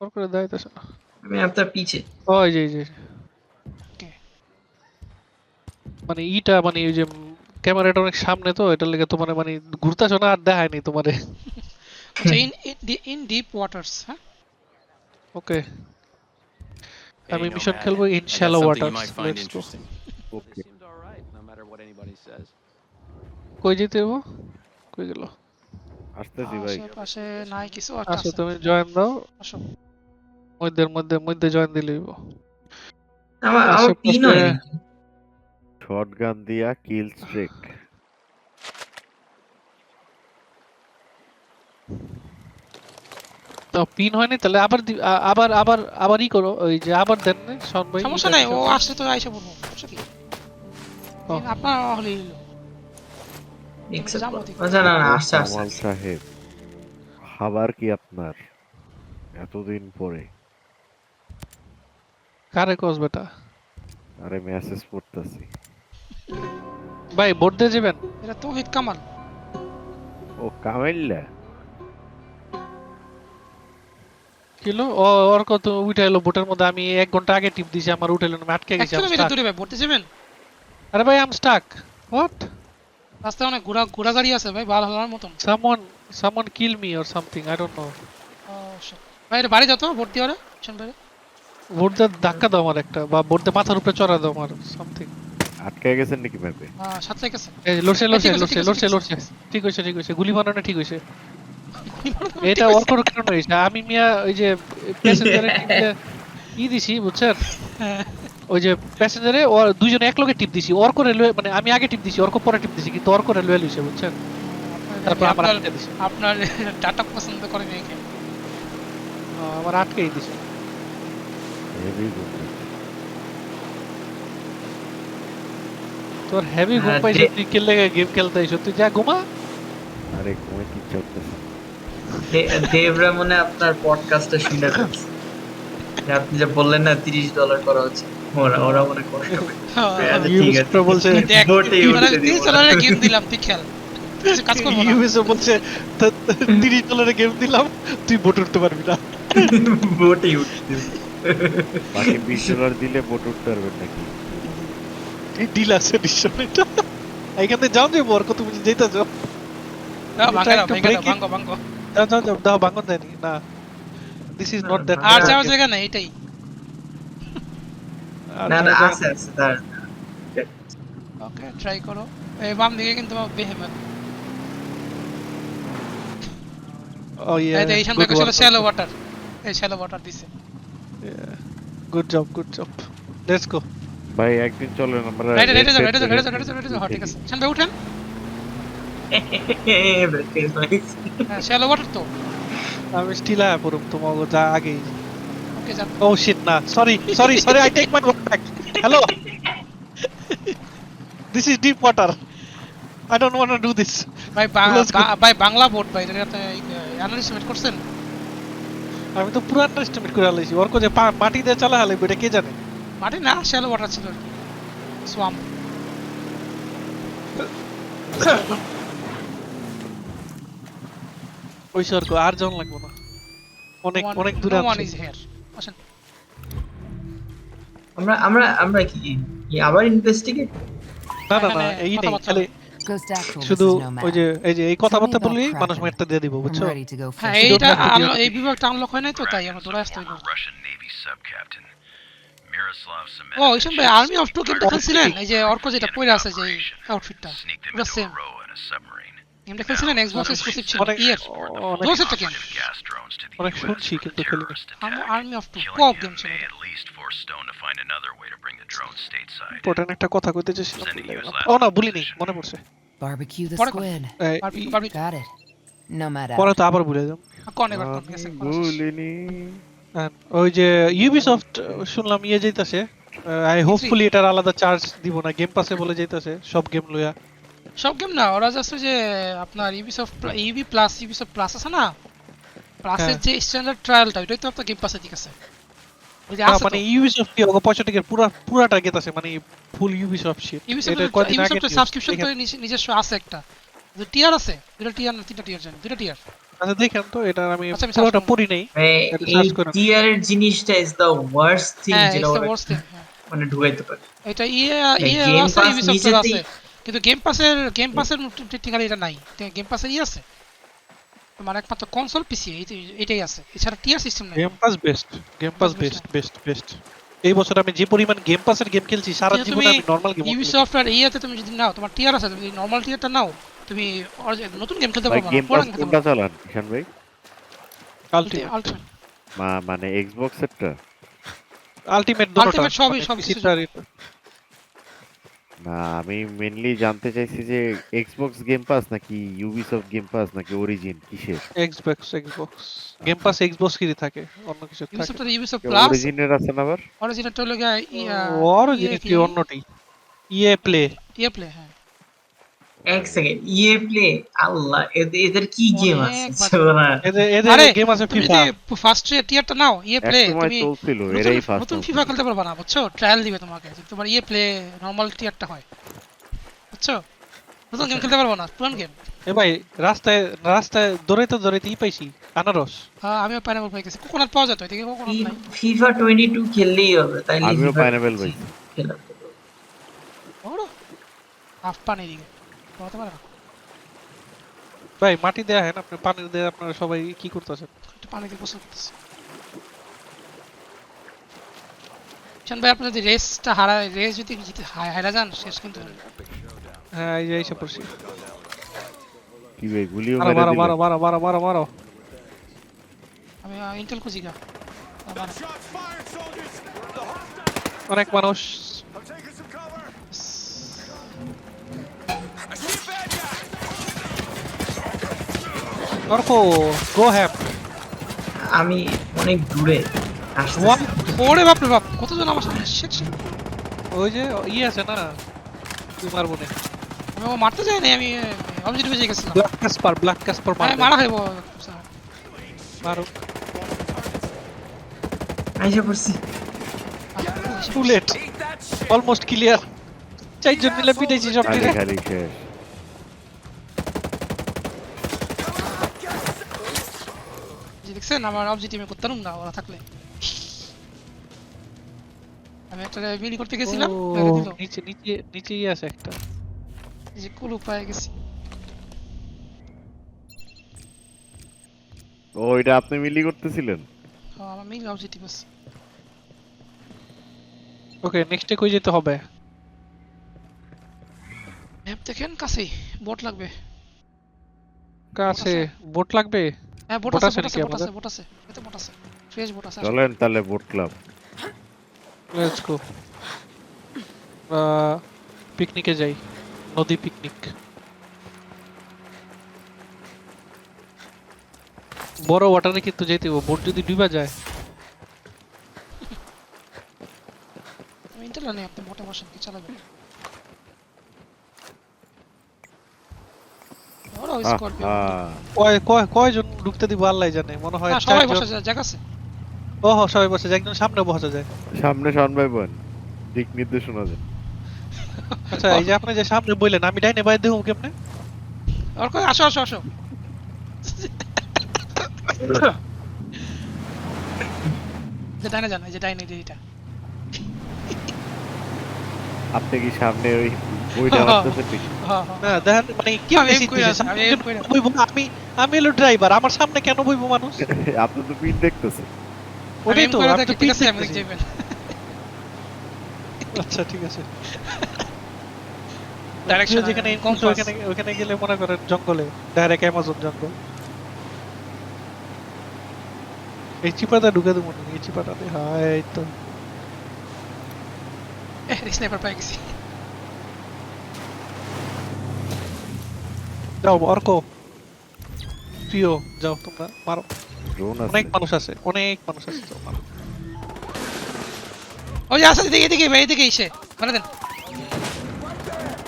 ওর করে দাইতেছে না। আমি আপনার পিছে। ওই যে এই যে মানে ইটা মানে ওই যে ক্যামেরাটা অনেক সামনে তো এটার লেগে তোমার মানে ঘুরতেছো না আর দেখায়নি তোমারে। আচ্ছা ইন ইন ডিপ ওয়াটার্স হ্যাঁ? ওকে। আমি মিশন খেলব ইন শ্যালো ওয়াটার. কই যেতে হব? কই গেল? আসতেছি ভাই। আশেপাশে নাই কিছু আছে। তুমি জয়েন দাও। আসো। মধ্যের মধ্যে মধ্যে জয়েন হইবো। আমার আমার পিন হয়। শটগান দিয়া কিল স্ট্রিক তো পিন হয়নি তাহলে আবার আবার আবার আবারই করো ওই যে আবার দেন না শোন ভাই সমস্যা নাই ও আসলে তো আইসা বলব সমস্যা কি? আপনার হলে। আচ্ছা না না আসছে আসছে। সাহেব খাবার কি আপনার এতদিন পরে? কারে কস বেটা? আরে মেসেজ পড়তেছি। ভাই ভোট দিয়ে যাবেন এটা তৌহিদ কামাল। ও কামাইল্লা? কিলো ও ওর কত উঠে এলো ভোটের মধ্যে। আমি এক ঘণ্টা আগে টিপ দিছি আমার উঠে এলো না, আটকে গেছি কিলোমিটার stuck. দূরে ভাই ভর্তি যাবেন আরে ভাই আম স্টাক হোয়াট রাস্তায় অনেক ঘোড়া ঘোড়া গাড়ি আছে ভাই ভালো হওয়ার মতন। সামন me or something i don't know O, shit. ভাই বাড়ি যত ভর্তি হলে শোন ভাই। ভোট দিয়ে ধাক্কা দাও আমার একটা বা দিয়ে মাথার উপরে চড়া দাও আমার সামথিং আটকে গেছেন নাকি ম্যাপে সাথে গেছে। এই লড়ছে লড়ছে ঠিক আছে, লড়ছে ঠিক আছে, লড়ছে লড়ছে। ঠিক হয়েছে ঠিক হয়েছে। গুলি বানানো ঠিক হয়েছে। এটা ওর কোনো কারণ হয়েছে আমি মিয়া ওই যে প্যাসেঞ্জারে ই দিছি বুঝছেন? হ্যাঁ। ওই যে প্যাসেঞ্জারে ওর দুইজনে এক লগে টিপ দিছি। ওর করে মানে আমি আগে টিপ দিছি ওর পরে টিপ দিছি কিন্তু ওর করে লয়ে লইছে বুঝছেন? তারপর আমার আপনার আপনার ডাটা পছন্দ করে আহ, আমার আটকেই দিছে। তোর হেভি ঘুম হ্যাঁ, পাইছে তুই গেম খেলতে আইছো তুই যা ঘুমা। আরে ঘুমে কি চলতেছে? দেবরা মনে আপনার পডকাস্টটা শুনে ফেলছে। আপনি যে বললেন না তিরিশ ডলার করা হচ্ছে। ওরা ওরা মনে করে আচ্ছা, ঠিক আছে। বলছে গেম দিলাম তুই খেল। কাজ করব না। ইউবিসফট বলছে তা- তিরিশ গেম দিলাম তুই ভোট উঠতে পারবি না। ভোটেই উঠতে। বাকি বিশ ডলার দিলে বোট উঠতে পারবেন নাকি? এই ডিল আছে নিশ্চয় এটা। এখান থেকে যাও যে বরকত তুমি যেতে যাও break it. ভাঙ্গো, ভাঙ্গো। যাও যাও যাও দাও ভাঙন দেয়নি না। দিস ইজ নট দ্যাট আর আর যাও, যাওয়ার জায়গা এটাই। না না আছে আছে তার ওকে ট্রাই করো। এই বাম দিকে কিন্তু বেহেমত ও ইয়া এই ছিল শ্যালো ওয়াটার এই শ্যালো ওয়াটার দিছে। Good job good job let's go ভাই একদিন চলেন আমরা রাইটে রাইটে যাও রাইটে যাও রাইটে যাও রাইটে যাও রাইটে যাও ঠিক আছে শান ভাই উঠেন শ্যালো ওয়াটার তো। আমি স্টিল আয়া পড়ুম তোমাকে যা আগেই। ওকে যান ও শিট না sorry sorry sorry I take my word back hello this is deep water I don't want to do this ভাই বাংলা বোর্ড ভাই এটা অ্যানালিসিস করছেন? আমি তো পুরো আন্ডারস্ট্যান্ড করে আলাইছি। ওর যে মাটি দিয়ে চালা হালাইবে এটা কে জানে? মাটি না শ্যালো ওয়াটার ছিল। আর কি সোয়াম ওই স্বর্গ আর জন লাগবে না। অনেক অনেক দূরে আছে। আসেন। আমরা আমরা আমরা কি? কি আবার ইনভেস্টিগেট না না না এই নেই। খালি শুধু. ওই যে এই যে এই কথাবার্তা বললেই মানুষ. মেটটা দিয়ে দিব বুঝছ? হ্যাঁ এইটা এই বিভাগটা আনলক হয় নাই তো তাই আমরা দৌড়ে আসতে ও ওইসব ভাই আর্মি অফ টু কিন্তু খেলছিলেন এই যে অর্ক যেটা পরে আছে যে আউটফিটটা পুরো সেম একটা কথা আবার ওই যে ইউবিসফট শুনলাম ইয়ে যাইতাছে। আই এটার আলাদা চার্জ দিব না গেম পাসে বলে যাইতাছে সব গেম লইয়া। সব গেম না ওরা জাস্ট যে আপনার Ubisoft Ubi plus Ubisoft plus আছে না? প্লাসের হ্যাঁ। যে স্ট্যান্ডার্ড ট্রায়ালটা ওইটাই তো আপনার গেম পাসে ঠিক আছে। আছে মানে ইউবিসফট কি ওগো পয়সা টিকের পুরা পুরাটা গেতাছে মানে ফুল ইউবিসফট শিট এটা কয়দিন আগে সাবস্ক্রিপশন তো নিজস্ব- নিজস্ব আছে একটা। যে টিয়ার আছে দুটো টিয়ার না তিনটা টিয়ার জানি দুটো টিয়ার আচ্ছা দেখেন তো এটা আমি আচ্ছা, পুরোটা পড়ি নেই। এই search টিয়ার এর জিনিসটা ইজ দ্য ওয়ার্স্ট থিং যেটা হ্যাঁ। মানে ঢুকাইতে পারে। এটা ইয়ে Like ইয়ে আছে Pass ইউবিসফটের নিজেতেই- আছে। কিন্তু গেম পাসের গেম পাসের টেকনিক্যালি এটা নাই। গেম পাসের ই আছে। তোমার একমাত্র কনসোল পিসি এটাই আছে। এছাড়া টিয়ার সিস্টেম নাই। Game pass best game pass best best best এই বছর আমি যে পরিমাণ গেম পাসের গেম খেলছি সারা জীবনে আমি নরমাল গেম ইউবিসফট আর ইয়েতে তুমি যদি নাও তোমার টিয়ার আছে তুমি নরমাল টিয়ারটা নাও তুমি নতুন গেম খেলতে পারবে গেম পাস কোনটা চালান ঈশান ভাই? আলটিমেট আলটিমেট মা- মানে এক্সবক্স এরটা আলটিমেট দুটোটা Ultimate সবই- মানে সব PC কিছু। টার এটা। না আমি মেনলি জানতে চাইছি যে এক্সবক্স গেম পাস নাকি ইউবিসফট গেম পাস নাকি অরিজিন কিসের? Xbox Xbox game pass Xbox কি থাকে অন্য কিছু থাকে। ইউবিসফট ইউবিসফট প্লাস অরিজিনের আছে না আবার? অরিজিনটা হলো গিয়ে অরিজিন কি অন্যটি? ইয়ে প্লে ইয়ে প্লে হ্যাঁ। এক সেকেন্ড ইয়ে প্লে আল্লাহ এদের এদের কি গেম আছে? বাজে। এদের এদের গেম আছে ফিফা ফার্স্ট টিয়ারটা নাও ইয়ে প্লে তুমি চলছিল নতুন- এরাই ফার্স্ট নতুন ফিফা খেলতে পারবা না বুঝছ? ট্রায়াল দিবে তোমাকে তোমার ইয়ে প্লে নরমাল টিয়ারটা হয় বুঝছ? নতুন গেম খেলতে পারব না পুরান গেম এ ভাই রাস্তায় রাস্তায় দৌড়াইতে দৌড়াইতে ই পাইছি আনারস। আমিও পাইনাপল পাই গেছি কোকোনাট পাওয়া যেত এদিকে কোকোনাট নাই। ফিফা টোয়েন্টি টু খেললেই হবে তাই আমিও পাইনাপেল পাই খেলা বড়। হাফ পানি দিকে পাওয়াতে পারে না। ভাই মাটি দেয়া হয় না? আপনি পানি দিয়ে আপনারা সবাই কি করতেছেন? একটু পানি দিয়ে গোসল করতেছি। শান ভাই আপনি যদি রেসটা হারায় রেস যদি জিতে হারা যান শেষ কিন্তু হ্যাঁ এই যে এসে পড়ছি কি ভাই গুলিও মারো মেরে মারো মারো মারো মারো মারো মারো। আমি ইন্টেল খুঁজি গা। অনেক মানুষ অর্ক গো হ্যাপ আমি অনেক দূরে ওরে বাপ রে বাপ কতজন আমার সামনে শিট শিট ওই যে ইয়ে আছে না তুই মারবো না আমি ও মারতে যাইনি আমি অবজেক্ট বেজে গেছিলাম। ব্ল্যাক কাসপার ব্ল্যাক কাসপার আমি মারবে। মারা খাইবো মারো। আইসা পড়ছি। টু লেট অলমোস্ট ক্লিয়ার চারজন মিলে পিটাইছি সব খালি টিরে খালি শেষ যে দেখছেন আমার অবজেক্ট আমি করতাম না ওরা থাকলে। আমি একটা মিলি করতে গেছিলাম নিচে নিচে নিচেই আছে একটা। এই যে কুলু পায়ে গেছি। ও এটা আপনি মিলি করতেছিলেন? ও, আমার মিল অবজেক্টিভ আছে। ওকে নেক্সটে কই যেতে হবে? ম্যাপ দেখেন কাছেই বোট লাগবে। কাছে। বোট লাগবে? হ্যাঁ বোট বোট আছে আছে বোট আছে বোট আছে এতে বোট আছে। ফ্রেশ বোট আছে চলেন তাহলে বোট ক্লাব। লেটস গো পিকনিকে যাই নদী পিকনিক বড় ওয়াটারে কিন্তু যেতে হবে বোট যদি ডুবা যায়। আমি ইন্টারল নেই আপনি বোটে বসেন কি চালাবেন? স্করপিও কয় কয় কয়জন ঢুকতে দিব আল্লাহ জানে মনে হয় সবাই বসে যায় জায়গা আছে। ও সবাই বসে যায় একজন সামনে বসা যায়। সামনে শোন ভাই বোন দিক নির্দেশনা দেন। আচ্ছা এই যে আপনি যে সামনে বললেন আমি ডাইনে বাইরে দেখুন কেমনে? কই আসো আসো আসো। যে ডাইনে যান এই যে ডাইনে যে এটা আপনি কি সামনে ওই ওইটা আসতেছে ঠিক। হ্যাঁ হ্যাঁ। না দেখেন মানে কি আমি হলো ড্রাইভার আমার সামনে কেন বইবো মানুষ? আপনি তো পিন দেখতেছেন। ওটাই তো আচ্ছা ঠিক আছে। যেখানে ওখানে ওখানে গেলে মনে করেন জঙ্গলে ডাইরেক্ট অ্যামাজন জঙ্গল। এই চিপাটা ঢুকে দেবো এই চিপাটাতে হাই এই তো স্নাইপার পাই গেছি। যাও অর্ক প্রিয় যাও তোমরা মারো। ড্রোন অনেক মানুষ আছে অনেক মানুষ আছে যাও মারো। ওই যে আসলে এদিকে এদিকে ভাই এদিকে এসে। মানে দেন।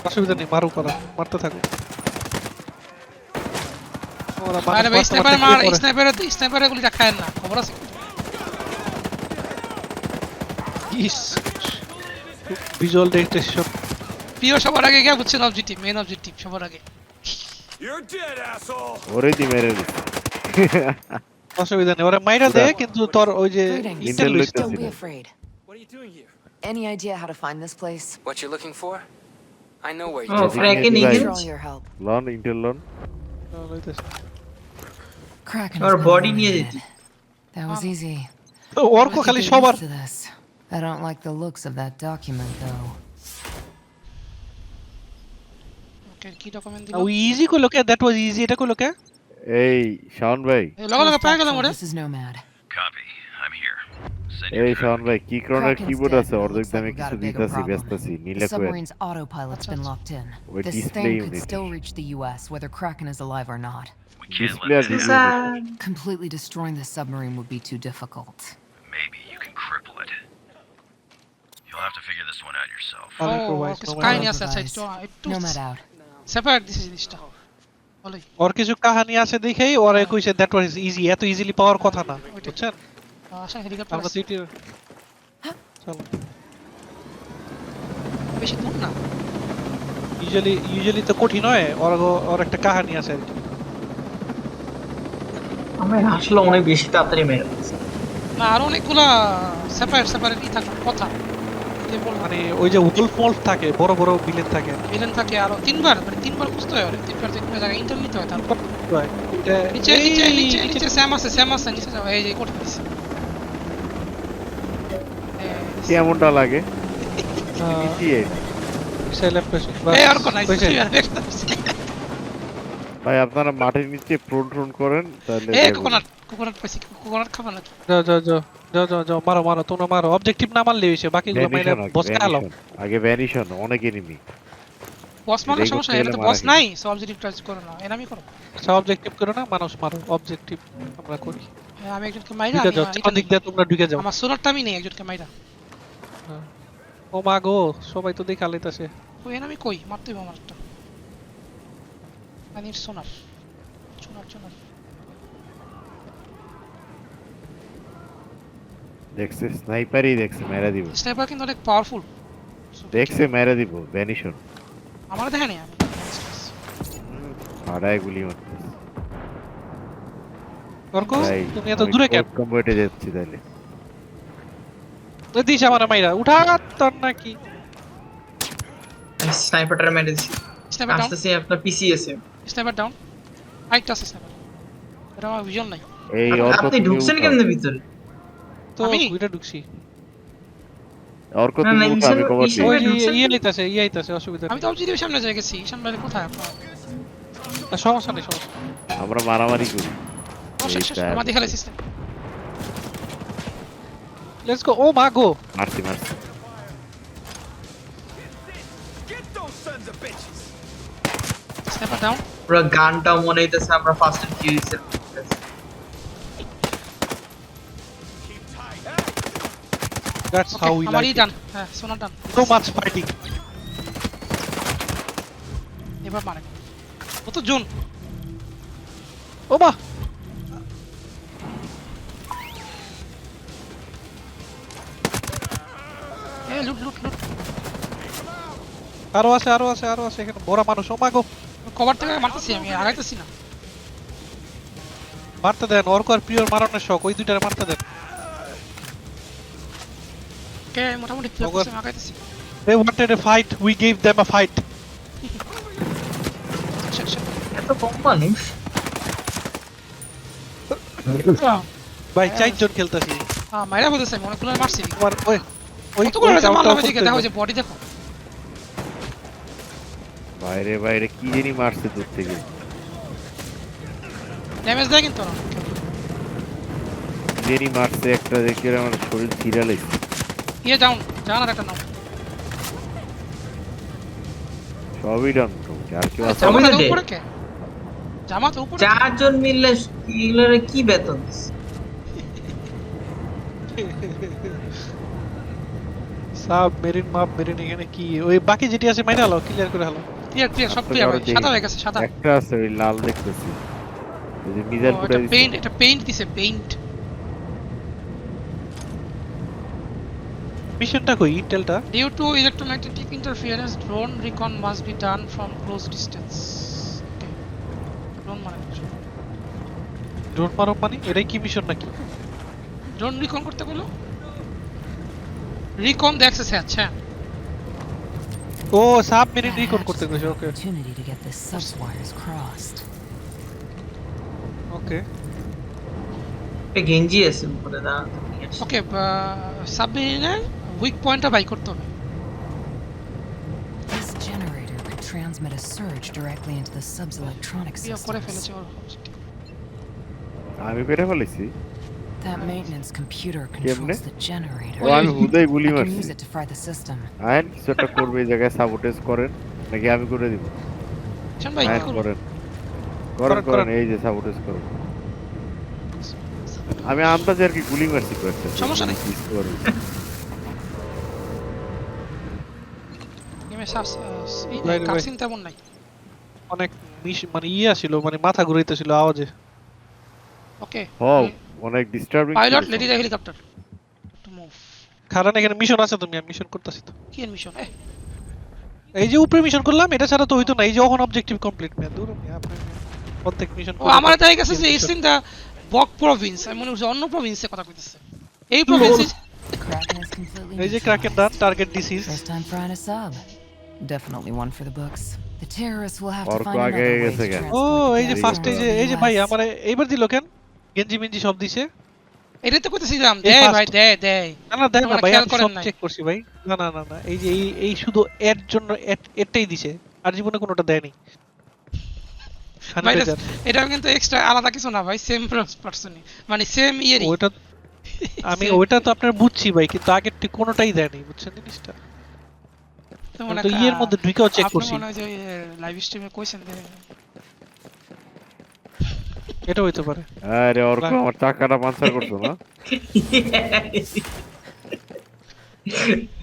অসুবিধা নেই মারো করা মারতে থাকো। আরে ভাই স্নাইপার মার স্নাইপারে স্নাইপারে গুলি রাখায়েন না খবর আছে? ইস ভিজুয়াল ডিটেকশন প্রিয় সবার আগে গিয়া বুঝছেন অবজেক্টিভ মেইন অবজেক্টিভ সবার আগে। ওরে দি মেরে দিচ্ছে অসুবিধা নেই ওরা মাইরা পুরা- দেয় কিন্তু তোর ওই যে Greetings. ইন্টেল Intel লইছে। লইতেছে। Don't be Consider. afraid. What are you doing here? Any idea how to find this place? What you're looking for? I know where O you're Just Kraken Right. Again For all your help. Loan Intel loan হ্যাঁ, লইতেছে। Kraken Or has been body নিয়ে eliminated. যেতে। That was easy. Arka We'll খালি get সবার used to this. I don't like the looks of that document though. কি document দিল ওই easy কইলো কে দ্যাট ওয়াজ ইজি এটা কইলো কে এই শাওন ভাই এই লগে লগে Post পেয়ে গেলাম actual, ওরে This is Nomad. Copy. I'm here. Send এই your শাওন ভাই কি ক্রনের Kraken's কিবোর্ড dead, আছে but it অর্ধেক looks like দামে we got কিছু a bigger দিতাছি problem. ব্যস্তাছি The নিলে coin submarine's autopilot's been locked in. With This display thing could unit. still reach the US, whether Kraken is alive or not. We can't Display let R this video happen. Completely destroying the submarine would be too difficult. Maybe you can cripple it. You'll have to figure this one out yourself. R O improvise, কিছু no কাহিনী matter. আছে আচ্ছা Improvise. একটু একটু Nomad out. Separate দিছে জিনিসটা বলে ওর কিছু কাহিনী আছে দেখেই ওরা কইছে দ্যাট ওয়াজ ইজি এত ইজিলি পাওয়ার কথা না। বুঝছেন? আসেন হেলিকপ্টার আমরা সিটি চলো। বেশি দূর না। ইউজুয়ালি ইউজুয়ালি তো কঠিন হয় ওর ওর একটা কাহিনী আছে আর কি। আমরা আসলে অনেক বেশি তাড়াতাড়ি মেরে না আরও অনেকগুলা সেপারেট সেপারেট ই থাকার কথা। যে মানে ওই যে থাকে বড় বড় বিলেন থাকে। ভিলেন থাকে আরও তিনবার মানে তিনবার খুঁজতে হয় তিনবার তিনবার জায়গায় ইন্টার নিতে হয়। তারপর নিচে নিচে নিচে নিচে- স্যাম আছে স্যাম আছে নিচে যাও এই যে দিছে। কেমনটা লাগে? ভাই আপনারা মাটির নিচে প্রোন ট্রোন করেন তাহলে কোকোনাট কোকোনাট পাইছি কোকোনাট খাবা নাকি? যাও যাও যাও। যাও যাও যাও মারো মারো তোমরা মারো। অবজেক্টিভ না মারলে হয়েছে বাকিগুলো মাইরা বস Vanishon। আগে ভ্যানিশন অনেক এনিমি বস মানে সমস্যা এটা তো বস নাই সব অবজেক্টিভ টাচ করো না এনামি করো। সব অবজেক্টিভ করো না মানুষ মারো অবজেক্টিভ আমরা করি। হ্যাঁ, আমি একজনকে মাইরা আমি দিক দিয়ে তোমরা ঢুকে যাও। আমার সোনারটা আমি নেই একজনকে মাইরা। ও মা গো সবাই তো দেখা লাইতাছে ওই এনামি কই? মারতে হবে আমার একটা। আনির সোনার সোনার সোনার দেখছে স্নাইপারই দেখছে মেরা দিব। স্নাইপার কিন্তু অনেক পাওয়ারফুল দেখছে মেরা দিব ভ্যানিশন আমার দেখে নেই আমি হাড়ায় গুলি অর্ক তুমি এত দূরে কেন কম্বোটে যাচ্ছি তাহলে? দিস আমার মাইরা উঠা তোর নাকি স্নাইপারটা মেরে দিচ্ছি স্নাইপার ডাউন আসতেছি আপনার পিসি আছে স্নাইপার ডাউন আরেকটা আছে স্নাইপার এটা আমার ভিজন নাই। এই আপনি ঢুকছেন। কেমনে ভিতরে? তো আমি? ওইটা ঢুকছি। অর্ক তুমি উঠো, আমি কভার দিই। ওই যে ঢুকছেন? ইয়ে আইতাছে ইয়ে আইতাছে অসুবিধা আমি তো অবজেক্টিভ সামনে যাই গেছি সামনে কোথায়? আপনার সমস্যা নেই সমস্যা আমরা মারামারি করি। আমার দেখালে সিস্টেম লেটস গো ও মা গো! মারছি মারছি। পুরো গানটাও মনে হইতেছে আমরা ফার্স্ট এন্ড ফিউরিয়াস এর দ্যাটস হাউ উই আমারই লাইক ডান হ্যাঁ সোনার ডান সো মাচ ফাইটিং এবার মানে ও তো জোন ও মা এ লুট লুট লুট আরও আছে আরও আছে আরও আছে এখানে। বড় মানুষ ও মা কভার থেকে মারতেছি আমি আগাইতেছি না। মারতে দেন অর্ক আর প্রিয়র মারানোর শখ ওই দুইটারে মারতে দেন। কে মোটামুটি ক্লিয়ার ওগো। আগাইতেছি They wanted a fight, we gave them a fight. শেষ শেষ এত কম মানুষ? ভাই চারজন খেলতেছি। হ্যাঁ মাইরা বলতেছে আমি অনেকগুলো মারছি। তোমার ওই ওই মারলাম এদিকে দেখো যে বডি দেখো। বাইরে বাইরে কি জানি মারছে দূর থেকে। ড্যামেজ দেয় কিন্তু না মারছে একটা দেখে আমার শরীর ছিঁড়া লেগেছে। ইয়ে ডাউন জানার একটা নাম সবই ডান আর কেউ আছে সবই তো উপরে কে? জামাতে উপরে চারজন মিললে এগুলোর কি বেতন? সাব মেরিন মাপ মেরিন এখানে কি? ওই বাকি যেটি আছে মাইনা হলো ক্লিয়ার করে হলো। ক্লিয়ার ক্লিয়ার সব ক্লিয়ার আরও দেখি। সাদা হয়ে গেছে সাদা। একটা আছে ওই লাল দেখতেছি। ওই যে এটা দিচ্ছে পেইন্ট এটা পেইন্ট দিছে পেইন্ট মিশনটা কই ইন্টেলটা Due to electromagnetic interference, drone recon must be done from close distance. Okay. Drone মানে ড্রোন মারো মানে এটাই কি মিশন নাকি ড্রোন রিকন করতে বলো রিকন দ্য অ্যাক্সেস হ্যাঁ ও সাবমেরিন That রিকন করতে গেছে ওকে opportunity to get the subwires crossed. ওকে একটা গেঞ্জি আছে উপরে দাঁড়ান ওকে সাবমেরিনের উইক পয়েন্টটা বাই করতে হবে This generator could transmit a surge directly into the sub's electronic ইয়ে করে systems. আমি পেরে ফেলেছি That maintenance computer controls the generator. ও আমি হুদাই I গুলি can মারছি use it to fry the system. Ion কিছু একটা করবে এই জায়গায় সাবোটেজ করেন নাকি আমি করে দিব চান ভাই কি করেন করেন করেন, করেন করেন। এই যে সাবোটেজ করেন আমি আন্দাজে আর কি গুলি মারছি কয়েকটা সমস্যা নেই। কাটসিন তেমন নাই। অনেক মিশ মানে ইয়ে ছিল মানে মাথা ঘুরাইতেছিল আওয়াজে। ওকে হ অনেক disturbing pilot lady the helicopter to move কারণ এখানে মিশন আছে তুমি আমি মিশন করতেছি তো। কি মিশন এই যে উপরে মিশন করলাম এটা ছাড়া তো হইতো না। এই যে এখন অবজেক্টিভ কমপ্লিট মেয়ে দূর আপনি প্রত্যেক মিশন ও আমার দেখা গেছে যে it's in the Bok province আমি মনে করছি অন্য প্রভিন্সে কথা কইতেছে। এই প্রভিন্সে এই যে done target disease Definitely one for the books. The terrorists will have to find another way to transport ও এই যে ফার্স্ট এই যে এই যে ভাই. আমার এইবার দিল কেন গেঞ্জি মেঞ্জি সব দিছে এটাই তো কইতেছিলাম এই দে ভাই দে দে না না দেখ না ভাই আমি সব। চেক করছি ভাই না না না না এই যে এই এই শুধু এর জন্য এরটাই দিছে আর জীবনে কোনোটা দেয়নি। এটা কিন্তু এক্সট্রা আলাদা কিছু না ভাই সেম পার্সনই মানে সেম ইয়েরই ওইটা আমি. ওইটা তো আপনার বুঝছি ভাই কিন্তু আগের ঠিক কোনোটাই দেয়নি বুঝছেন জিনিসটা তো মনে ইয়ের মধ্যে ঢুকেও চেক করছি। মনে হয় যে লাইভ স্ট্রিমে কইছেন দেবে এটা হইতে পারে। আরে অর্ক আমার টাকাটা পাঞ্চার করছ না?